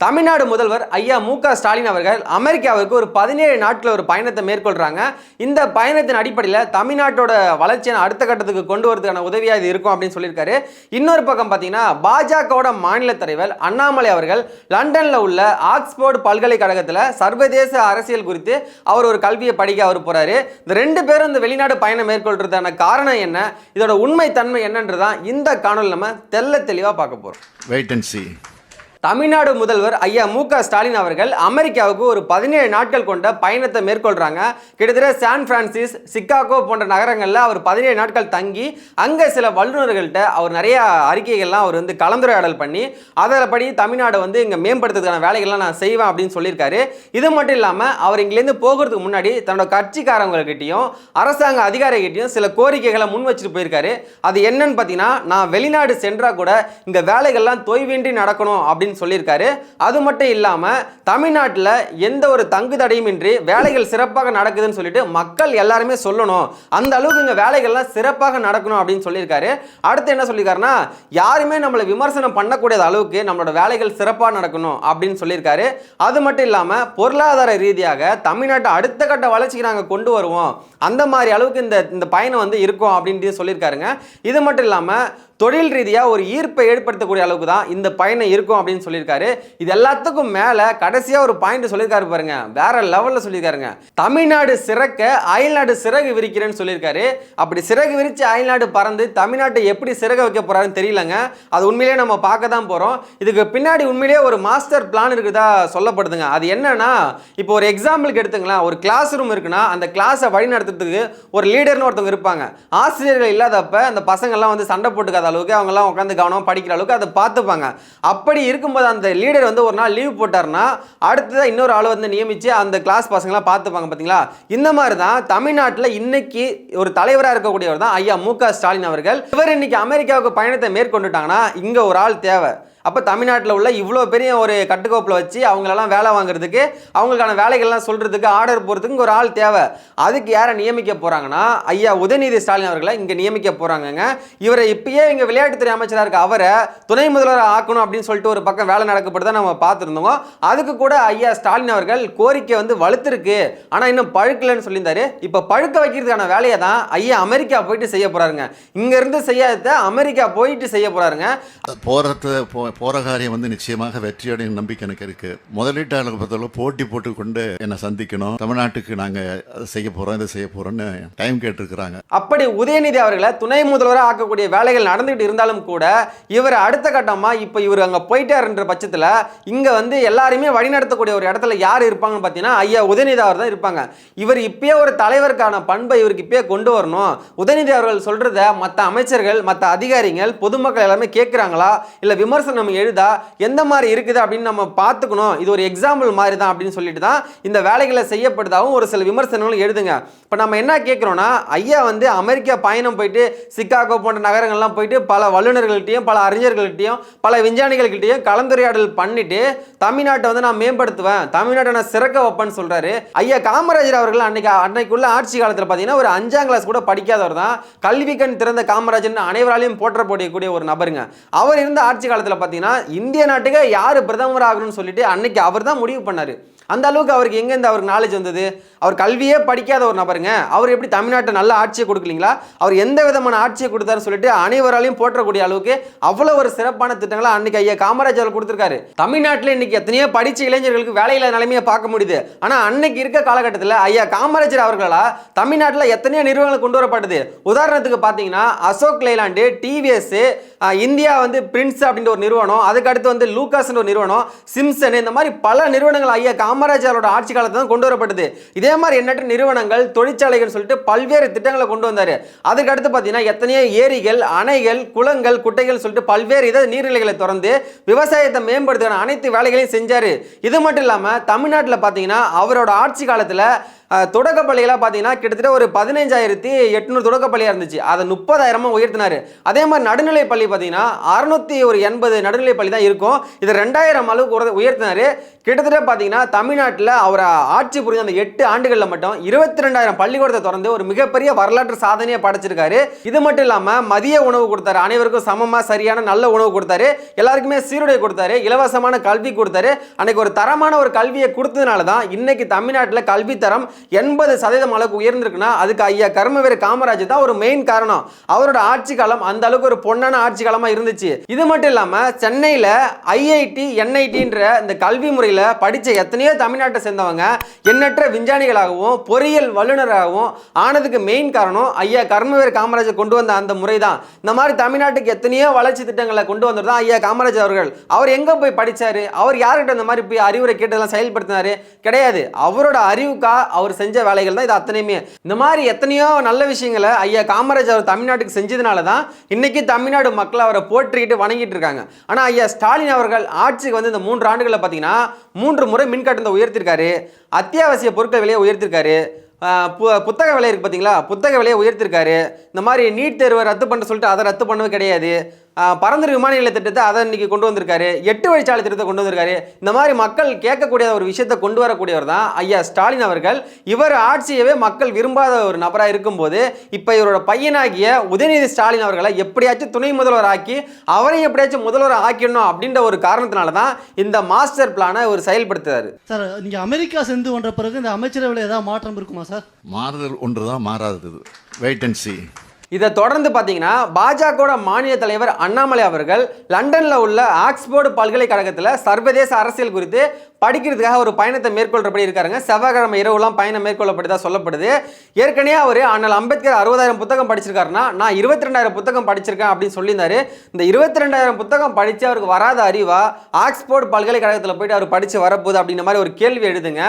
தமிழ்நாடு முதல்வர் ஐயா மு க ஸ்டாலின் அவர்கள் அமெரிக்காவுக்கு ஒரு பதினேழு நாட்கள் ஒரு பயணத்தை மேற்கொள்கிறாங்க இந்த பயணத்தின் அடிப்படையில் தமிழ்நாட்டோட வளர்ச்சியை அடுத்த கட்டத்துக்கு கொண்டு வரதுக்கான உதவியாக இது இருக்கும் அப்படின்னு சொல்லியிருக்காரு. இன்னொரு பக்கம் பார்த்தீங்கன்னா பாஜகவோட மாநில தலைவர் அண்ணாமலை அவர்கள் லண்டனில் உள்ள ஆக்ஸ்போர்டு பல்கலைக்கழகத்தில் சர்வதேச அரசியல் குறித்து அவர் ஒரு கல்வியை படிக்க அவர் போகிறாரு இந்த ரெண்டு பேரும் இந்த வெளிநாடு பயணம் மேற்கொள்றதுக்கான காரணம் என்ன? இதோட உண்மை தன்மை என்னன்றதான் இந்த காணொலி நம்ம தெள்ள தெளிவாக பார்க்க போகிறோம் வெயிட் அண்ட் சி தமிழ்நாடு முதல்வர் ஐயா மு க ஸ்டாலின் அவர்கள் அமெரிக்காவுக்கு ஒரு பதினேழு நாட்கள் கொண்ட பயணத்தை மேற்கொள்றாங்க. கிட்டத்தட்ட சான் பிரான்சிஸ் சிக்காகோ போன்ற நகரங்களில் அவர் பதினேழு நாட்கள் தங்கி அங்கே சில வல்லுநர்கள்ட்ட அவர் நிறைய அறிக்கைகள்லாம் அவர் வந்து கலந்துரையாடல் பண்ணி அதன்படி தமிழ்நாடு வந்து இங்கே மேம்படுத்துறதுக்கான வேலைகள்லாம் நான் செய்வேன் அப்படின்னு சொல்லியிருக்காரு. இது மட்டும் இல்லாமல் அவர் இங்கேருந்து போகிறதுக்கு முன்னாடி தன்னோட கட்சிக்காரங்கள்கிட்டையும் அரசாங்க அதிகாரிகிட்டையும் சில கோரிக்கைகளை முன் வச்சுட்டு போயிருக்காரு. அது என்னன்னு பார்த்தீங்கன்னா நான் வெளிநாடு சென்றால் கூட இங்கே வேலைகள்லாம் தொய்வின்றி நடக்கணும் அப்படின்னு சொல்லியிருக்காரு. அது மட்டும் இல்லாமல் தமிழ்நாட்டில் எந்த ஒரு தங்கு தடையுமின்றி வேலைகள் சிறப்பாக நடக்குதுன்னு சொல்லிட்டு மக்கள் எல்லாருமே சொல்லணும். அந்த அளவுக்கு இங்கே வேலைகள்லாம் சிறப்பாக நடக்கணும் அப்படின்னு சொல்லியிருக்காரு. அடுத்து என்ன சொல்லியிருக்காருன்னா யாருமே நம்மளை விமர்சனம் பண்ணக்கூடிய அளவுக்கு நம்மளோட வேலைகள் சிறப்பாக நடக்கணும் அப்படின்னு சொல்லியிருக்காரு. அது மட்டும் இல்லாமல் பொருளாதார ரீதியாக தமிழ்நாட்டை அடுத்த கட்ட வளர்ச்சிக்கு நாங்கள் கொண்டு வருவோம். அந்த மாதிரி அளவுக்கு இந்த இந்த பயணம் வந்து இருக்கும் அப்படின்ட்டு சொல்லியிருக்காருங்க. இது மட்டும் இல்லாமல் தொழில் ரீதியாக ஒரு ஈர்ப்பை ஏற்படுத்தக்கூடிய அளவுக்கு தான் இந்த பயணம் இருக்கும் அப்படின்னு சொல்லியிருக்காரு. இது எல்லாத்துக்கும் மேலே கடைசியாக ஒரு பாயிண்ட் சொல்லியிருக்காரு பாருங்க. வேற லெவலில் சொல்லியிருக்காருங்க. தமிழ்நாடு சிறக்க அயல்நாடு சிறகு விரிக்கிறேன்னு சொல்லியிருக்காரு. அப்படி சிறகு விரித்து அயல்நாடு பறந்து தமிழ்நாட்டை எப்படி சிறக வைக்க போறாருன்னு தெரியலங்க. அது உண்மையிலேயே நம்ம பார்க்க தான் போகிறோம் இதுக்கு பின்னாடி உண்மையிலேயே ஒரு மாஸ்டர் பிளான் இருக்குதா சொல்லப்படுதுங்க. அது என்னன்னா இப்போ ஒரு எக்ஸாம்பிளுக்கு எடுத்துங்களேன். ஒரு கிளாஸ் ரூம் இருக்குன்னா அந்த கிளாஸை வழி நடத்துறதுக்கு ஒரு லீடர்னு ஒருத்தவங்க இருப்பாங்க. ஆசிரியர்கள் இல்லாதப்ப அந்த பசங்கள்லாம் வந்து சண்டை போட்டுக்காத அளவுக்கு அவங்கெல்லாம் உட்காந்து கவனம் படிக்கிற அளவுக்கு அதை பார்த்துப்பாங்க. அப்படி இருக்கும்போது அந்த லீடர் வந்து ஒரு நாள் லீவ் போட்டாருன்னா அடுத்ததாக இன்னொரு ஆள் வந்து நியமித்து அந்த கிளாஸ் பசங்களாம் பார்த்துப்பாங்க பார்த்தீங்களா இந்த மாதிரி தான் தமிழ்நாட்டில் இன்னைக்கு ஒரு தலைவராக இருக்கக்கூடியவர் தான் ஐயா மு க ஸ்டாலின் அவர்கள். இவர் இன்னைக்கு அமெரிக்காவுக்கு பயணத்தை மேற்கொண்டுட்டாங்கன்னா இங்கே ஒரு ஆள் தேவை. அப்போ தமிழ்நாட்டில் உள்ள இவ்வளோ பெரிய ஒரு கட்டுக்கோப்பில் வச்சு அவங்களெல்லாம் வேலை வாங்குறதுக்கு அவங்களுக்கான வேலைகள்லாம் சொல்கிறதுக்கு ஆர்டர் போகிறதுக்கு ஒரு ஆள் தேவை. அதுக்கு யாரை நியமிக்க போகிறாங்கன்னா ஐயா உதயநிதி ஸ்டாலின் அவர்களை இங்கே நியமிக்க போகிறாங்கங்க இவரை இப்பயே இங்கே விளையாட்டுத்துறை அமைச்சராக இருக்க அவரை துணை முதல்வர் ஆக்கணும் அப்படின்னு சொல்லிட்டு ஒரு பக்கம் வேலை நடக்கப்படுதா நம்ம பார்த்துருந்தோம். அதுக்கு கூட ஐயா ஸ்டாலின் அவர்கள் கோரிக்கை வந்து வலுத்திருக்கு. ஆனால் இன்னும் பழுக்கலைன்னு சொல்லியிருந்தாரு. இப்போ பழுக்க வைக்கிறதுக்கான வேலையை தான் ஐயா அமெரிக்கா போயிட்டு செய்ய போகிறாருங்க இங்கேருந்து செய்யாத அமெரிக்கா போயிட்டு செய்ய போகிறாருங்க போகிறது போகிற காரியம் வந்து நிச்சயமாக வெற்றியடையும் நம்பிக்கை எனக்கு இருக்குது முதலீட்டாளர் பொறுத்தளவு போட்டி போட்டு கொண்டு என்னை சந்திக்கணும். தமிழ்நாட்டுக்கு நாங்கள் அதை செய்ய போகிறோம் இதை செய்ய போகிறோம்னு டைம் கேட்டிருக்கிறாங்க. அப்படி உதயநிதி அவர்களை துணை முதல்வராக ஆக்கக்கூடிய வேலைகள் நடந்துகிட்டு இருந்தாலும் கூட இவர் அடுத்த கட்டமாக இப்போ இவர் அங்கே போயிட்டாருன்ற பட்சத்தில் இங்கே வந்து எல்லாருமே வழிநடத்தக்கூடிய ஒரு இடத்துல யார் இருப்பாங்கன்னு பார்த்தீங்கன்னா ஐயா உதயநிதி அவர் தான் இருப்பாங்க. இவர் இப்பயே ஒரு தலைவருக்கான பண்பை இவருக்கு இப்பயே கொண்டு வரணும். உதயநிதி அவர்கள் சொல்கிறத மற்ற அமைச்சர்கள் மற்ற அதிகாரிகள் பொதுமக்கள் எல்லாமே கேட்குறாங்களா இல்லை விமர்சனம் நம்ம எழுதா எந்த மாதிரி இருக்குது அப்படின்னு நம்ம பார்த்துக்கணும். இது ஒரு எக்ஸாம்பிள் மாதிரி தான் அப்படின்னு சொல்லிட்டு தான் இந்த வேலைகளை செய்யப்படுதாகவும் ஒரு சில விமர்சனங்களும் எழுதுங்க. இப்போ நம்ம என்ன கேட்குறோன்னா ஐயா வந்து அமெரிக்கா பயணம் போயிட்டு சிக்காகோ போன்ற நகரங்கள்லாம் போயிட்டு பல வல்லுநர்கள்ட்டையும் பல அறிஞர்கள்ட்டையும் பல விஞ்ஞானிகள்கிட்டையும் கலந்துரையாடல் பண்ணிட்டு தமிழ்நாட்டை வந்து நான் மேம்படுத்துவேன். தமிழ்நாட்டை நான் சிறக்க வைப்பேன்னு சொல்றாரு. ஐயா காமராஜர் அவர்கள் அன்னைக்கு அன்னைக்குள்ள ஆட்சி காலத்தில் பார்த்தீங்கன்னா ஒரு அஞ்சாம் கிளாஸ் கூட படிக்காதவர் தான். கல்வி கண் திறந்த காமராஜர் அனைவராலையும் போற்றப்படக்கூடிய ஒரு நபருங்க. அவர் இருந்த ஆட்சி காலத்தில் பார்த்தீங்கன்னா இந்திய நாட்டுக்கு யார் பிரதமர் ஆகணும்னு சொல்லிட்டு அன்னைக்கு அவர் தான் முடிவு பண்ணார். அந்த அளவுக்கு அவருக்கு எங்கேருந்து அவருக்கு நாலேஜ் வந்தது? அவர் கல்வியே படிக்காத ஒரு நபருங்க. அவர் எப்படி தமிழ்நாட்டை நல்ல ஆட்சியை கொடுக்கலீங்களா? அவர் எந்த விதமான ஆட்சியை கொடுத்தாருன்னு சொல்லிட்டு அனைவராலையும் போற்றக்கூடிய அளவுக்கு அவ்வளோ ஒரு சிறப்பான திட்டங்களை அன்னைக்கு ஐயா காமராஜர் அவர் கொடுத்துருக்காரு. தமிழ்நாட்டில் இன்னைக்கு எத்தனையோ படிச்ச இளைஞர்களுக்கு வேலையில நிலைமையை பார்க்க முடியுது. ஆனால் அன்னைக்கு இருக்க காலகட்டத்தில் ஐயா காமராஜர் அவர்களால் தமிழ்நாட்டில் எத்தனையோ நிறுவனங்கள் கொண்டு வரப்பட்டது. உதாரணத்துக்கு பார்த்தீங்கன்னா அசோக் லைலாண்டு டிவிஎஸ் இந்தியா வந்து பிரின்ஸ் அப்படின்ற ஒரு நிறுவனம் அதுக்கு அடுத்து வந்து லூகாஸ்ன்ற ஒரு நிறுவனம் சிம்சன் இந்த மாதிரி பல நிறுவனங்கள் ஐயா காமராஜரோட ஆட்சி காலத்தில் தான் கொண்டு வரப்பட்டது. இதே மாதிரி எண்ணற்ற நிறுவனங்கள் தொழிற்சாலைகள் சொல்லிட்டு பல்வேறு திட்டங்களை கொண்டு வந்தார். அதுக்கு அடுத்து பார்த்தீங்கன்னா எத்தனையோ ஏரிகள் அணைகள் குளங்கள் குட்டைகள் சொல்லிட்டு பல்வேறு இதை நீர்நிலைகளை திறந்து விவசாயத்தை மேம்படுத்துகிற அனைத்து வேலைகளையும் செஞ்சார். இது மட்டும் இல்லாமல் தமிழ்நாட்டில் பார்த்தீங்கன்னா அவரோட ஆட்சி காலத்தில் தொடக்க பள்ளிகளாக பார்த்தீங்கன்னா கிட்டத்தட்ட ஒரு பதினஞ்சாயிரத்தி எட்நூறு தொடக்க பள்ளியாக இருந்துச்சு. அதை முப்பதாயிரமாக உயர்த்தினாரு. அதே மாதிரி நடுநிலை பள்ளி பார்த்தீங்கன்னா அறுநூத்தி ஒரு எண்பது நடுநிலை பள்ளி தான் இருக்கும். இது ரெண்டாயிரம் அளவுக்கு உர- உயர்த்தினாரு. கிட்டத்தட்ட பார்த்தீங்கன்னா தமிழ்நாட்டில் அவர் ஆட்சி புரிந்த அந்த எட்டு ஆண்டுகளில் மட்டும் இருபத்தி ரெண்டாயிரம் பள்ளிக்கூடத்தை திறந்து ஒரு மிகப்பெரிய வரலாற்று சாதனையை படைச்சிருக்காரு. இது மட்டும் இல்லாமல் மதிய உணவு கொடுத்தாரு. அனைவருக்கும் சமமாக சரியான நல்ல உணவு கொடுத்தாரு. எல்லாருக்குமே சீருடை கொடுத்தாரு. இலவசமான கல்வி கொடுத்தாரு. அன்னைக்கு ஒரு தரமான ஒரு கல்வியை கொடுத்ததுனால தான் இன்னைக்கு தமிழ்நாட்டில் கல்வி தரம் எண்பது சதவீதம் அளவுக்கு உயர்ந்திருக்குன்னா அதுக்கு ஐயா கர்மவீர காமராஜ் தான் ஒரு மெயின் காரணம். அவரோட ஆட்சி காலம் அந்த அளவுக்கு ஒரு பொன்னான ஆட்சி காலமாக இருந்துச்சு. இது மட்டும் இல்லாம சென்னையில ஐஐடி என்ஐடின்ற இந்த கல்வி முறையில் படித்த எத்தனையோ தமிழ்நாட்டை சேர்ந்தவங்க எண்ணற்ற விஞ்ஞானிகளாகவும் பொறியியல் வல்லுநராகவும் ஆனதுக்கு மெயின் காரணம் ஐயா கர்மவீர காமராஜர் கொண்டு வந்த அந்த முறை தான் இந்த மாதிரி தமிழ்நாட்டுக்கு எத்தனையோ வளர்ச்சி திட்டங்களை கொண்டு வந்தது தான் ஐயா காமராஜர் அவர்கள். அவர் எங்க போய் படிச்சாரு? அவர் யார்கிட்ட இந்த மாதிரி போய் அறிவுரை கேட்டதெல்லாம் செயல்படுத்தினாரு? கிடையாது. அவரோட அறிவுக்கா அவர் செஞ்ச வேலைகள் தான் இது அத்தனையுமே. இந்த மாதிரி எத்தனையோ நல்ல விஷயங்களை ஐயா காமராஜர் அவர் தமிழ்நாட்டுக்கு செஞ்சதுனால தான் இன்னைக்கு தமிழ்நாடு மக்கள் அவரை போற்றிக்கிட்டு வணங்கிட்டு இருக்காங்க. ஆனால் ஐயா ஸ்டாலின் அவர்கள் ஆட்சிக்கு வந்து இந்த மூன்று ஆண்டுகளில் பார்த்தீங்கன்னா மூன்று முறை மின்கட்டணத்தை உயர்த்திருக்காரு. அத்தியாவசிய பொருட்கள் விலையை உயர்த்திருக்காரு. பு- புத்தக விலை இருக்குது பார்த்தீங்களா புத்தக விலையை உயர்த்திருக்காரு. இந்த மாதிரி நீட் தேர்வை ரத்து பண்ண சொல்லிட்டு அதை ரத்து பண்ணவே கிடையாது. பரந்தூர் விமான நிலைய திட்டத்தை அதை இன்னைக்கு கொண்டு வந்திருக்காரு. எட்டு வழிச்சாலை திட்டத்தை கொண்டு வந்திருக்காரு. இந்த மாதிரி மக்கள் கேட்கக்கூடிய ஒரு விஷயத்தை கொண்டு வரக்கூடியவர் தான் ஐயா ஸ்டாலின் அவர்கள். இவர் ஆட்சியவே மக்கள் விரும்பாத ஒரு நபராக இருக்கும்போது இப்போ இவரோட பையனாகிய உதயநிதி ஸ்டாலின் அவர்களை எப்படியாச்சும் துணை முதல்வர் ஆக்கி அவரை எப்படியாச்சும் முதல்வர் ஆக்கிடணும் அப்படின்ற ஒரு காரணத்தினால தான் இந்த மாஸ்டர் பிளானை இவர் செயல்படுத்துறாரு. சார் நீங்க அமெரிக்கா சென்று வந்த பிறகு இந்த அமைச்சரவையில் ஏதாவது மாற்றம் இருக்குமா சார்? மாறுதல் ஒன்று தான் மாறாதது. வெயிட் அண்ட் சி இதை தொடர்ந்து பார்த்தீங்கன்னா பாஜகவோட மாநில தலைவர் அண்ணாமலை அவர்கள் லண்டனில் உள்ள ஆக்ஸ்போர்டு பல்கலைக்கழகத்தில் சர்வதேச அரசியல் குறித்து படிக்கிறதுக்காக ஒரு பயணத்தை மேற்கொள்றபடி இருக்காருங்க. செவ்வாய்க்கிழமை இரவுலாம் பயணம் மேற்கொள்ளப்பட்டதா சொல்லப்படுது. ஏற்கனவே அவர் அண்ணல் அம்பேத்கர் அறுபதாயிரம் புத்தகம் படிச்சிருக்காருன்னா நான் இருபத்தி ரெண்டாயிரம் புத்தகம் படிச்சிருக்கேன் அப்படின்னு சொல்லியிருந்தாரு. இந்த இருபத்தி ரெண்டாயிரம் புத்தகம் படித்து அவருக்கு வராத அறிவா ஆக்ஸ்போர்டு பல்கலைக்கழகத்தில் போயிட்டு அவர் படித்து வரப்போகுது அப்படின்ற மாதிரி ஒரு கேள்வி எழுதுங்க.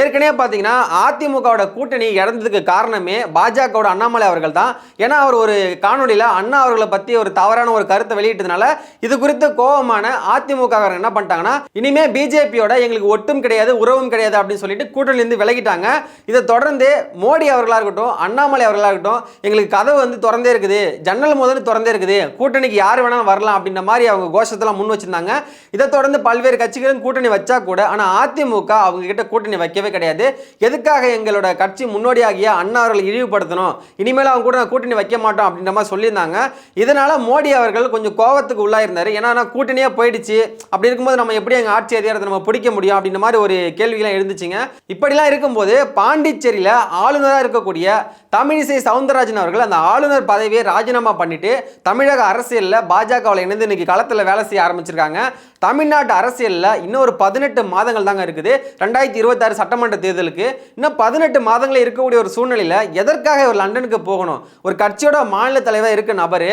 ஏற்கனவே பார்த்தீங்கன்னா அதிமுகவோட கூட்டணி இறந்ததுக்கு காரணமே பாஜகவோட அண்ணாமலை அவர்கள் தான். ஏன்னா அவர் ஒரு காணொலியில் அண்ணா அவர்களை பற்றி ஒரு தவறான ஒரு கருத்தை வெளியிட்டதுனால இது குறித்து கோபமான அதிமுக என்ன பண்ணிட்டாங்கன்னா இனிமே பிஜேபியோட எங்களுக்கு ஒட்டும் கிடையாது உறவும் கிடையாது அப்படின்னு சொல்லிட்டு கூட்டணியிலிருந்து விலகிட்டாங்க. இதை தொடர்ந்து மோடி அவர்களாக இருக்கட்டும் அண்ணாமலை அவர்களாக இருக்கட்டும் எங்களுக்கு கதவு வந்து திறந்தே இருக்குது ஜன்னல் முதல்ல திறந்தே இருக்குது கூட்டணிக்கு யார் வேணாலும் வரலாம் அப்படின்ற மாதிரி அவங்க கோஷத்தெல்லாம் முன் வச்சிருந்தாங்க. இதை தொடர்ந்து பல்வேறு கட்சிகளும் கூட்டணி வச்சா கூட ஆனால் அதிமுக அவங்க கிட்ட கூட்டணி வைக்கவே கிடையாது. எதுக்காக எங்களோட கட்சி முன்னோடியாகிய அண்ணா அவர்களை இழிவுபடுத்தணும்? இனிமேல் அவங்க கூட நான் கூட்டணி வைக்க மாட்டோம் அப்படின்ற மாதிரி சொல்லியிருந்தாங்க. இதனால மோடி அவர்கள் கொஞ்சம் கோவத்துக்கு உள்ளாயிருந்தார். ஏன்னா கூட்டணியாக கூட்டணியே போயிடுச்சு. அப்படி இருக்கும்போது நம்ம எப்படி எங்கள் ஆட்சி அதிகாரத்தை நம்ம பிடிக்க முடியும்? அப்படின்ற மாதிரி ஒரு கேள்விகள்லாம் எழுந்துச்சுங்க. இப்படிலாம் இருக்கும்போது பாண்டிச்சேரியில் ஆளுநராக இருக்கக்கூடிய தமிழிசை சவுந்தரராஜன் அவர்கள் அந்த ஆளுநர் பதவியை ராஜினாமா பண்ணிட்டு தமிழக அரசியலில் பாஜகவில் இணைந்து இன்னைக்கு களத்தில் வேலை செய்ய ஆரம்பிச்சிருக்காங்க. தமிழ்நாட்டு அரசியலில் இன்னும் ஒரு பதினெட்டு மாதங்கள் தாங்க இருக்குது. ரெண்டாயிரத்தி இருபத்தாறு சட்டமன்ற தேர்தலுக்கு இன்னும் பதினெட்டு மாதங்களே இருக்கக்கூடிய ஒரு சூழ்நிலையில் எதற்காக இவர் லண்டனுக்கு போகணும்? ஒரு கட்சியோட மாநில தலைவர் இருக்க நபர்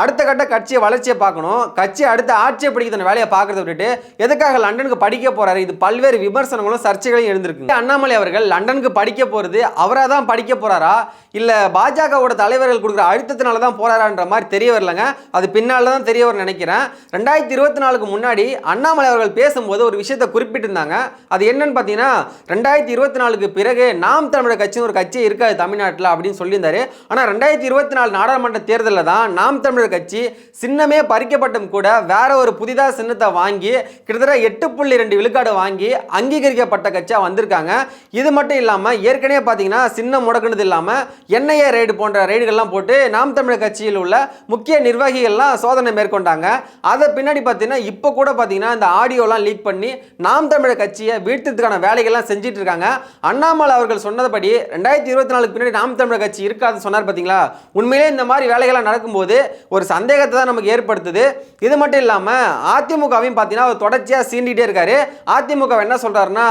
அடுத்த கட்ட கட்சியை வளர்ச்சியை பார்க்கணும். கட்சி அடுத்த ஆட்சியை பிடிக்கிற வேலையை பார்க்கறத விட்டுட்டு எதுக்காக லண்டனுக்கு படிக்க போறாரு? இது பல்வேறு விமர்சனங்களும் சர்ச்சைகளையும் எழுந்திருக்கு. அண்ணாமலை அவர்கள் லண்டனுக்கு படிக்க போறது அவராக தான் படிக்க போறாரா? இல்ல பாஜகவோட தலைவர்கள் கொடுக்குற அழுத்தத்தினால தான் போறாரான்ற மாதிரி தெரிய வரலங்க. அது பின்னால தான் தெரிய வரும் நினைக்கிறேன். ரெண்டாயிரத்தி இருபத்தி நாலுக்கு முன்னாடி அண்ணாமலை அவர்கள் பேசும்போது ஒரு விஷயத்தை குறிப்பிட்டிருந்தாங்க. அது என்னன்னு பார்த்தீங்கன்னா ரெண்டாயிரத்தி இருபத்தி நாலுக்கு பிறகு நாம் தமிழர் கட்சின்னு ஒரு கட்சி இருக்காது தமிழ்நாட்டில் அப்படின்னு சொல்லியிருந்தாரு. ஆனால் ரெண்டாயிரத்தி இருபத்தி நாலு நாடாளுமன்ற தேர்தலில் தான் நாம் தமிழர் கட்சி சின்னமே பறிக்கப்பட்டும் கூட வேற ஒரு புதிதாக சின்னத்தை வாங்கி கிட்டத்தட்ட எட்டு புள்ளி ரெண்டு விழுக்காடு வாங்கி அங்கீகரிக்கப்பட்ட கட்சியாக வந்திருக்காங்க. இது மட்டும் இல்லாமல் ஏற்கனவே பார்த்தீங்கன்னா சின்னம் முடக்குனது இல்லாமல் என்ஐஏ ரைடு போன்ற ரைடுகள்லாம் போட்டு நாம் தமிழர் கட்சியில் உள்ள முக்கிய நிர்வாகிகள்லாம் சோதனை மேற்கொண்டாங்க. அதை பின்னாடி பார்த்தீங்கன்னா இப்போ கூட பார்த்தீங்கன்னா இந்த ஆடியோலாம் லீக் பண்ணி நாம் தமிழர் கட்சியை வீழ்த்ததுக்கான வேலைகள்லாம் செஞ்சுட்டு இருக்காங்க. அண்ணாமலை அவர்கள் சொன்னதுபடி ரெண்டாயிரத்தி இருபத்தி நாலுக்கு பின்னாடி நாம் தமிழர் கட்சி இருக்காது சொன்னார் பார்த்தீங்களா உண்மையிலே இந்த மாதிரி வேலைகள்லாம் நடக்கும்போது ஒரு சந்தேகத்தை தான் நமக்கு ஏற்படுத்துது. இது மட்டும் இல்லாமல் அதிமுகவையும் பார்த்தீங்கன்னா அவர் தொடர்ச்சியாக சீண்டிகிட்டே இருக்காரு. அதிமுக என்ன சொல்கிறாருன்னா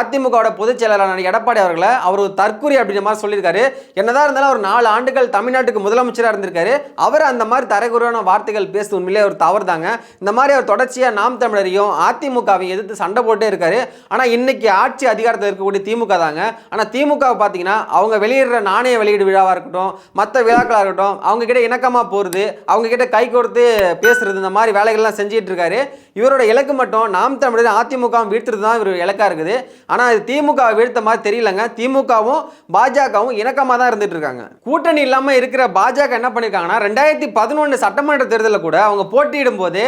அதிமுகவோட பொதுச் செயலாளரான எடப்பாடி அவர்களை அவர் ஒரு அப்படின்ற மாதிரி சொல்லியிருக்காரு. என்னதான் இருந்தாலும் ஒரு நாலு ஆண்டுகள் தமிழ்நாட்டுக்கு முதலமைச்சராக இருந்திருக்காரு. அவர் அந்த மாதிரி தரக்குறையான வார்த்தைகள் பேசுவது உண்மையிலே ஒரு தவறு தாங்க இந்த மாதிரி அவர் தொடர்ச்சியாக நாம் தமிழரையும் அதிமுகவையும் எதிர்த்து சண்டை போட்டே இருக்காரு. ஆனால் இன்னைக்கு ஆட்சி அதிகாரத்தில் இருக்கக்கூடிய திமுக தாங்க. ஆனால் திமுக பார்த்தீங்கன்னா அவங்க வெளியிடுற நாணய வெளியீடு விழாவாக இருக்கட்டும் மற்ற விழாக்களாக இருக்கட்டும் அவங்க கிட்ட இணக்கமாக போகிறது அவங்கக்கிட்ட கை கொடுத்து பேசுறது இந்த மாதிரி வேலைகள்லாம் செஞ்சுட்டு இருக்காரு இவரோட இலக்கு மட்டும் நாம் தமிழர் அதிமுக வீழ்த்துறது தான் இவர் இலக்கா இருக்குது. ஆனால் இது திமுக வீழ்த்த மாதிரி தெரியலங்க. திமுகவும் பாஜகவும் இணக்கமாக தான் இருந்துட்டு இருக்காங்க கூட்டணி இல்லாமல் இருக்கிற பாஜக என்ன பண்ணியிருக்காங்கன்னா ரெண்டாயிரத்தி பதினொன்று சட்டமன்ற தேர்தலில் கூட அவங்க போட்டியிடும் போது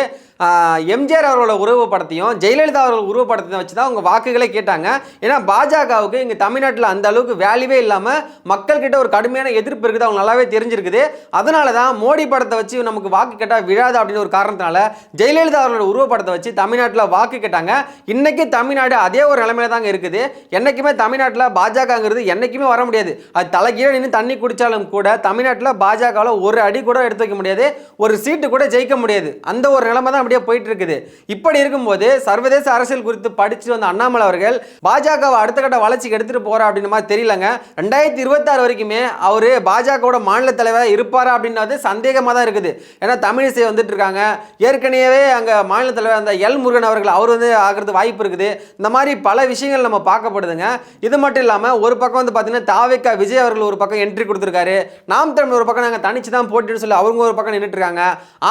எம்ஜிஆர் அவர்களோட உருவப்படத்தையும் ஜெயலலிதா அவர்கள் உருவப்படத்தையும் வச்சு தான் அவங்க வாக்குகளை கேட்டாங்க. ஏன்னா பாஜகவுக்கு இங்கே தமிழ்நாட்டில் அந்த அளவுக்கு வேல்யூவே இல்லாமல் மக்கள்கிட்ட ஒரு கடுமையான எதிர்ப்பு இருக்குது அவங்க நல்லாவே தெரிஞ்சிருக்குது. அதனால தான் மோடி படத்தை வச்சு நமக்கு வாக்கு கேட்டால் விழாது அப்படின்னு ஒரு காரணத்தினால ஜெயலலிதா அவர்களோட உருவப்படத்தை வச்சு தமிழ்நாட்டில் வாக்கு கேட்டாங்க. இன்றைக்கி தமிழ்நாடு அதே ஒரு நிலைமையில தாங்க இருக்குது. என்றைக்குமே தமிழ்நாட்டில் பாஜகங்கிறது என்றைக்குமே வர முடியாது. அது தலைகீழ நின்று தண்ணி குடித்தாலும் கூட தமிழ்நாட்டில் பாஜகவில் ஒரு அடி கூட எடுத்து வைக்க முடியாது. ஒரு சீட்டு கூட ஜெயிக்க முடியாது. அந்த ஒரு நிலைமை தான் அப்படியே போயிட்டு இருக்குது இப்படி இருக்கும்போது சர்வதேச அரசியல் குறித்து படிச்சு வந்த அண்ணாமலை அவர்கள் பாஜகவை அடுத்த கட்ட வளர்ச்சிக்கு எடுத்துட்டு போறா அப்படின்ற மாதிரி தெரியலங்க. ரெண்டாயிரத்தி இருபத்தாறு வரைக்குமே அவரு பாஜகவோட மாநில தலைவராக இருப்பாரா அப்படின்றது சந்தேகமாக தான் இருக்குது. ஏன்னா தமிழிசை வந்துட்டு இருக்காங்க. ஏற்கனவே அங்கே மாநில தலைவர் அந்த எல் முருகன் அவர்கள் அவர் வந்து ஆகிறது வாய்ப்பு இருக்குது. இந்த மாதிரி பல விஷயங்கள் நம்ம பார்க்கப்படுதுங்க. இது மட்டும் இல்லாமல் ஒரு பக்கம் வந்து பார்த்தீங்கன்னா தாவிக்கா விஜய் அவர்கள் ஒரு பக்கம் என்ட்ரி கொடுத்துருக்காரு. நாம் தமிழ் ஒரு பக்கம் நாங்கள் தனிச்சு தான் போட்டின்னு சொல்லி அவங்க ஒரு பக்கம் நின்றுட்டு இருக்காங்க.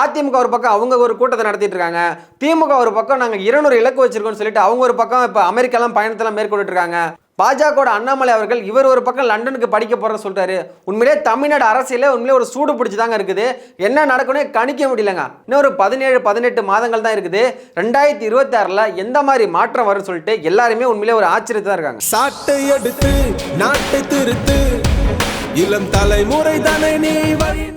அதிமுக ஒரு பக்கம் அவங்க ஒரு கூட்டத்தை நடத்திட்டு இருக்காங்க. திமுக ஒரு பக்கம் நாங்கள் இருநூறு இலக்கு வச்சிருக்கோம்னு சொல்லிட்டு அவங்க ஒரு பக்கம் இப்போ அமெரிக்காலாம் பயணத்தெல்லாம் மேற்கொண்டு இருக்காங்க. பாஜகவோட அண்ணாமலை அவர்கள் இவர் ஒரு பக்கம் லண்டனுக்கு படிக்க போறேன்னு சொல்லிட்டாரு உண்மையிலே தமிழ்நாடு அரசியலே உண்மையிலே ஒரு சூடு பிடிச்சி தாங்க இருக்குது. என்ன நடக்கணும் கணிக்க முடியலங்க. இன்னும் ஒரு பதினேழு பதினெட்டு மாதங்கள் தான் இருக்குது. ரெண்டாயிரத்தி இருபத்தி ஆறில் எந்த மாதிரி மாற்றம் வரும்னு சொல்லிட்டு எல்லாருமே உண்மையிலே ஒரு ஆச்சரியத்தான் இருக்காங்க. சாட்டை எடுத்து நாட்டை திருத்து. இளம் தலைமுறை தானே நீ